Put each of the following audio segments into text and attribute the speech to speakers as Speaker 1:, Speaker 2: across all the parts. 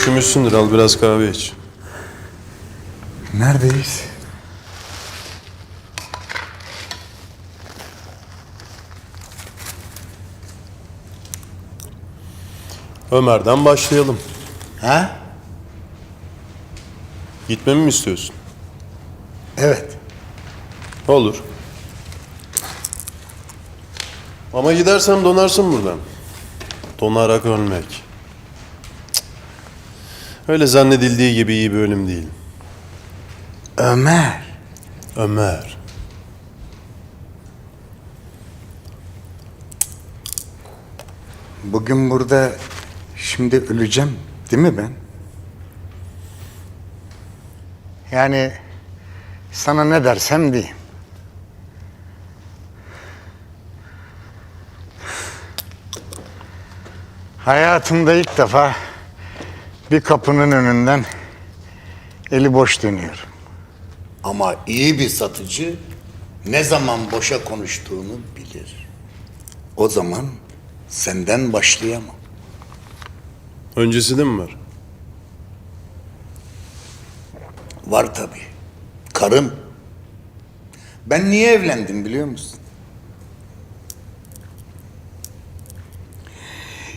Speaker 1: Üşümüşsündür al biraz kahve iç.
Speaker 2: Neredeyiz?
Speaker 1: Ömer'den başlayalım.
Speaker 2: Ha?
Speaker 1: Gitmemi mi istiyorsun?
Speaker 2: Evet.
Speaker 1: Olur. Ama gidersem donarsın buradan. Donarak ölmek. Öyle zannedildiği gibi iyi bir ölüm değil.
Speaker 2: Ömer.
Speaker 1: Ömer.
Speaker 2: Bugün burada şimdi öleceğim değil mi ben? Yani sana ne dersem diyeyim. Hayatımda ilk defa bir kapının önünden eli boş dönüyorum.
Speaker 3: Ama iyi bir satıcı ne zaman boşa konuştuğunu bilir. O zaman senden başlayamam.
Speaker 1: Öncesi de mi var?
Speaker 3: Var tabii. Karım. Ben niye evlendim biliyor musun?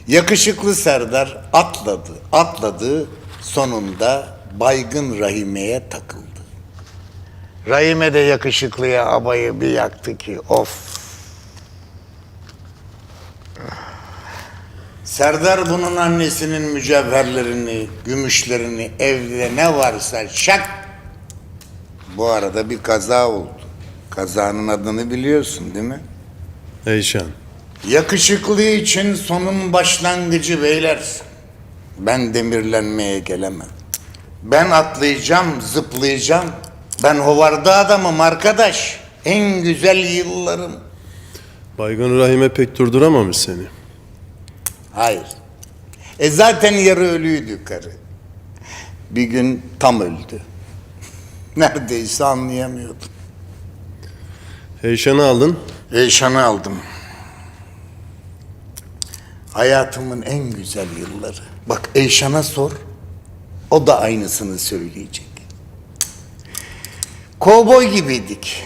Speaker 3: Yakışıklı Serdar atladı, atladı. Sonunda baygın Rahime'ye takıldı. Rahime de yakışıklıya abayı bir yaktı ki of. Serdar bunun annesinin mücevherlerini, gümüşlerini, evde ne varsa şak. Bu arada bir kaza oldu. Kazanın adını biliyorsun değil mi?
Speaker 1: Eyşan.
Speaker 3: Yakışıklı için sonun başlangıcı beyler. Ben demirlenmeye gelemem. Ben atlayacağım, zıplayacağım. Ben hovarda adamım arkadaş. En güzel yıllarım.
Speaker 1: Baygın Rahime pek durduramamış seni.
Speaker 3: Hayır. E zaten yarı ölüydü karı. Bir gün tam öldü. Neredeyse anlayamıyordum.
Speaker 1: Eyşan'ı aldın.
Speaker 3: Eyşan'ı aldım. Hayatımın en güzel yılları. Bak Eyşan'a sor. O da aynısını söyleyecek. Kovboy gibiydik.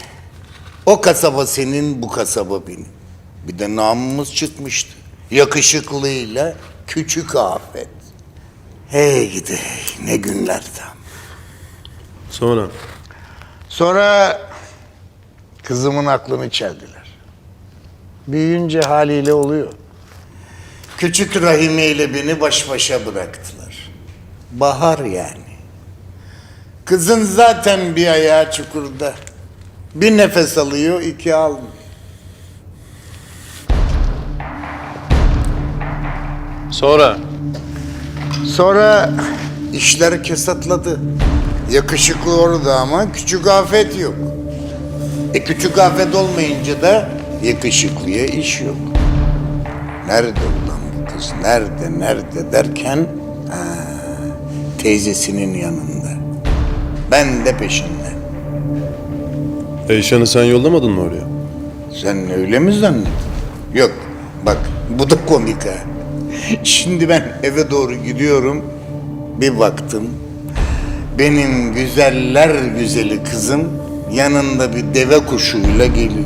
Speaker 3: O kasaba senin, bu kasaba benim. Bir de namımız çıkmıştı. Yakışıklıyla küçük afet. Hey gidi ne günlerdi.
Speaker 1: Sonra.
Speaker 3: Sonra kızımın aklını çeldiler. Büyüyünce haliyle oluyor. Küçük Rahime ile beni baş başa bıraktılar. Bahar yani. Kızın zaten bir ayağı çukurda. Bir nefes alıyor, iki almıyor.
Speaker 1: Sonra.
Speaker 3: Sonra işler kesatladı. Yakışıklı orada ama küçük afet yok. E küçük afet olmayınca da yakışıklıya iş yok. Nerede ulan kız? Nerede, nerede derken ha, teyzesinin yanında. Ben de peşinden.
Speaker 1: Eyşan'ı sen yollamadın mı oraya?
Speaker 3: Sen öyle mi zannettin? Yok. Bak bu da komik ha. Şimdi ben eve doğru gidiyorum. Bir baktım. Benim güzeller güzeli kızım yanında bir deve kuşuyla geliyor.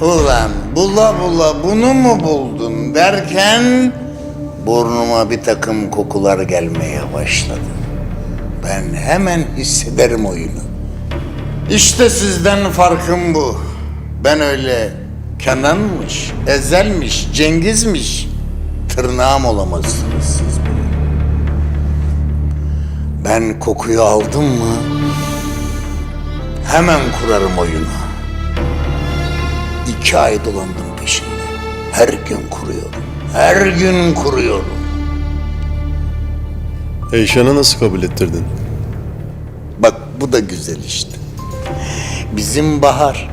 Speaker 3: Ulan bula bula bunu mu buldun derken burnuma bir takım kokular gelmeye başladı. Ben hemen hissederim oyunu. İşte sizden farkım bu. Ben öyle Kenan'mış, Ezel'miş, Cengiz'miş. Tırnağım olamazsınız siz benim. Ben kokuyu aldım mı hemen kurarım oyunu. İki ay dolandım peşinde. Her gün kuruyorum. Her gün kuruyorum.
Speaker 1: Eyşan'ı nasıl kabul ettirdin?
Speaker 3: Bak bu da güzel işte. Bizim Bahar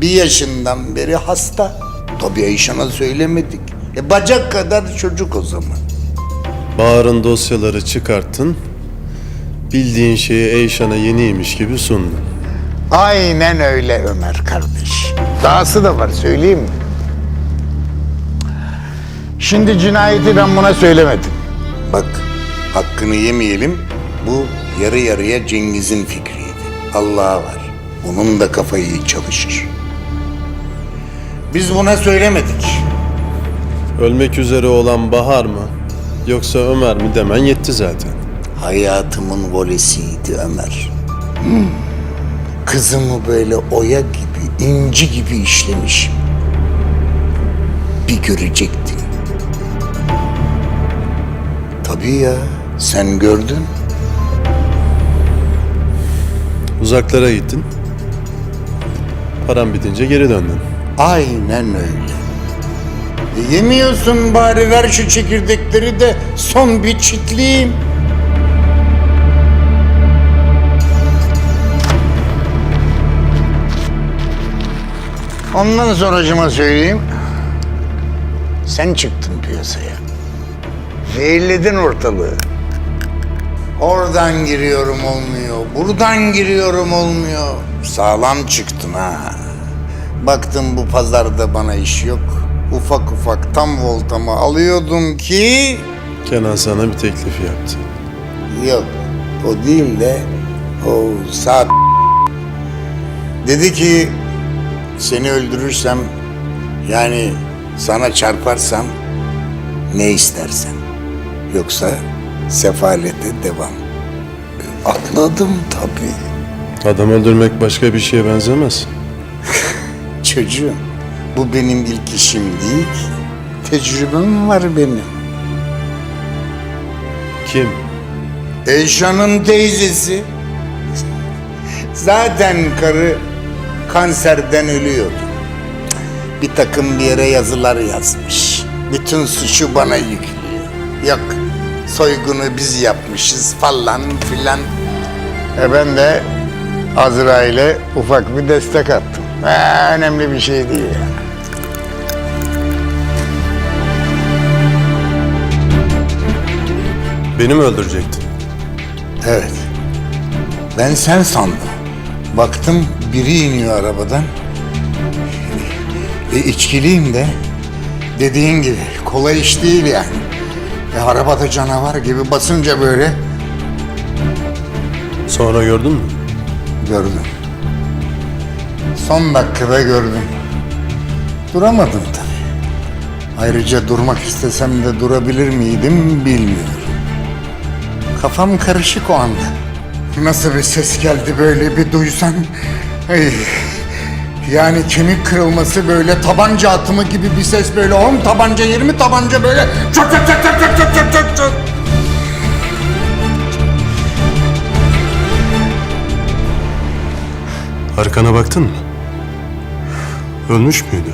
Speaker 3: bir yaşından beri hasta. Tabii Eyşan'a söylemedik. E bacak kadar çocuk o zaman.
Speaker 1: Bahar'ın dosyaları çıkarttın. Bildiğin şeyi Eyşan'a yeniymiş gibi sundun.
Speaker 3: Aynen öyle Ömer kardeş. Dahası da var söyleyeyim mi? Şimdi cinayeti ben buna söylemedim. Bak hakkını yemeyelim. Bu yarı yarıya Cengiz'in fikriydi. Allah'a var. Bunun da kafayı iyi çalışır. Biz buna söylemedik.
Speaker 1: Ölmek üzere olan Bahar mı? Yoksa Ömer mi demen yetti zaten.
Speaker 3: Hayatımın volesiydi Ömer. Hmm. Kızımı böyle oya gibi, inci gibi işlemişim. Bir görecektin. Tabii ya, sen gördün.
Speaker 1: Uzaklara gittin. Param bitince geri döndün.
Speaker 3: Aynen öyle. E, yemiyorsun bari ver şu çekirdekleri de son bir çitleyeyim. Ondan sonracıma söyleyeyim. Sen çıktın piyasaya. Zehirledin ortalığı. Oradan giriyorum olmuyor, buradan giriyorum olmuyor. Sağlam çıktın ha. Baktım bu pazarda bana iş yok. Ufak ufak tam voltamı alıyordum ki...
Speaker 1: Kenan sana bir teklif yaptı.
Speaker 3: Yok, o değil de o saat... Dedi ki seni öldürürsem yani sana çarparsam ne istersen. Yoksa sefalete devam. Atladım tabii.
Speaker 1: Adam öldürmek başka bir şeye benzemez.
Speaker 3: Çocuğum, bu benim ilk işim değil. Tecrübem var benim.
Speaker 1: Kim?
Speaker 3: Eyşan'ın teyzesi. Zaten karı kanserden ölüyordu. Bir takım bir yere yazılar yazmış. Bütün suçu bana yüklüyor. Yok, soygunu biz yapmışız falan filan. E ben de Azrail'e ufak bir destek attım. Ha, önemli bir şey değil ya.
Speaker 1: Beni mi öldürecektin?
Speaker 3: Evet. Ben sen sandım. Baktım biri iniyor arabadan. E içkiliyim de. Dediğin gibi kolay iş değil yani. E arabada canavar gibi basınca böyle
Speaker 1: Sonra gördün mü?
Speaker 3: gördüm. Son dakikada gördüm. Duramadım tabii. Ayrıca durmak istesem de durabilir miydim bilmiyorum. Kafam karışık o anda. Nasıl bir ses geldi böyle bir duysan. Ay. Yani kemik kırılması böyle tabanca atımı gibi bir ses böyle 10 tabanca 20 tabanca böyle çat çat çat çat çat çat çat çat.
Speaker 1: Arkana baktın mı? Ölmüş müydü?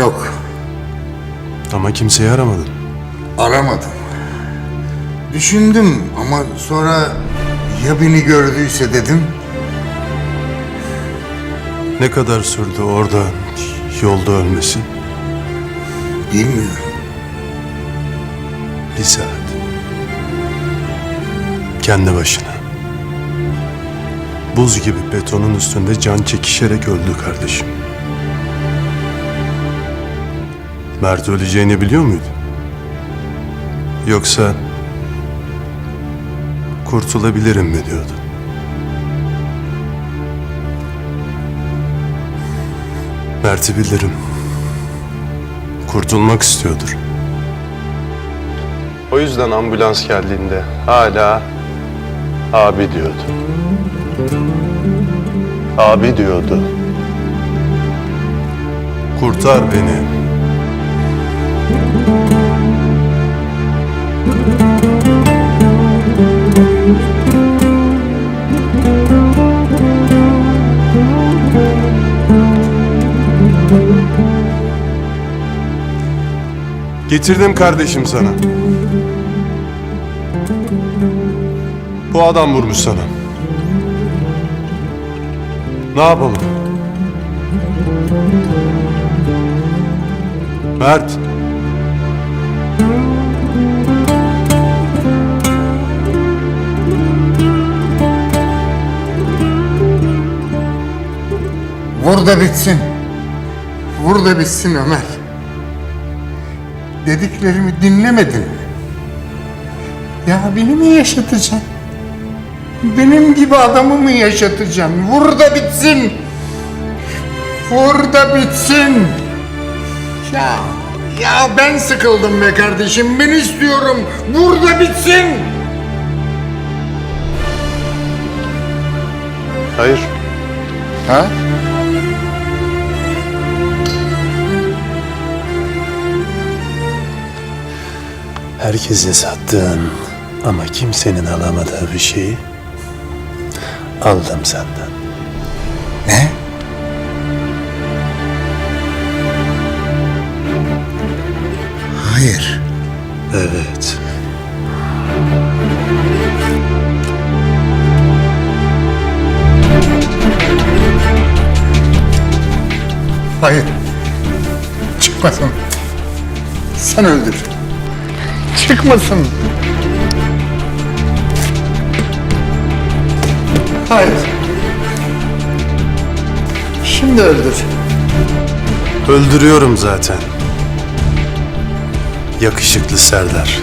Speaker 3: Yok
Speaker 1: Ama kimseyi aramadın.
Speaker 3: aramadım. Düşündüm ama sonra ya beni gördüyse dedim.
Speaker 1: Ne kadar sürdü orada yolda ölmesi?
Speaker 3: Bilmiyorum.
Speaker 1: Bir saat. Kendi başına. Buz gibi betonun üstünde can çekişerek öldü kardeşim. Mert öleceğini biliyor muydu? Yoksa kurtulabilirim mi diyordu? Mert'i bilirim. Kurtulmak istiyordur. O yüzden ambulans geldiğinde hala abi diyordu. Abi diyordu. Kurtar beni. Getirdim kardeşim sana. Bu adam vurmuş sana. Ne yapalım? Mert.
Speaker 3: Vur da bitsin. Vur da bitsin Ömer. Dediklerimi dinlemedin mi? Bir abini mi yaşatacaksın? Benim gibi adamı mı yaşatacaksın? Vur da bitsin. Vur da bitsin. Ya, ya ben sıkıldım be kardeşim. Ben istiyorum. Vur da bitsin.
Speaker 1: Hayır.
Speaker 3: Ha?
Speaker 1: Herkese sattığın ama kimsenin alamadığı bir şeyi aldım senden.
Speaker 3: Ne? Hayır.
Speaker 1: Evet.
Speaker 3: Hayır. Çıkmasın. Sen öldür. Çıkmasın. Hayır. Şimdi öldür.
Speaker 1: Öldürüyorum zaten. Yakışıklı Serdar.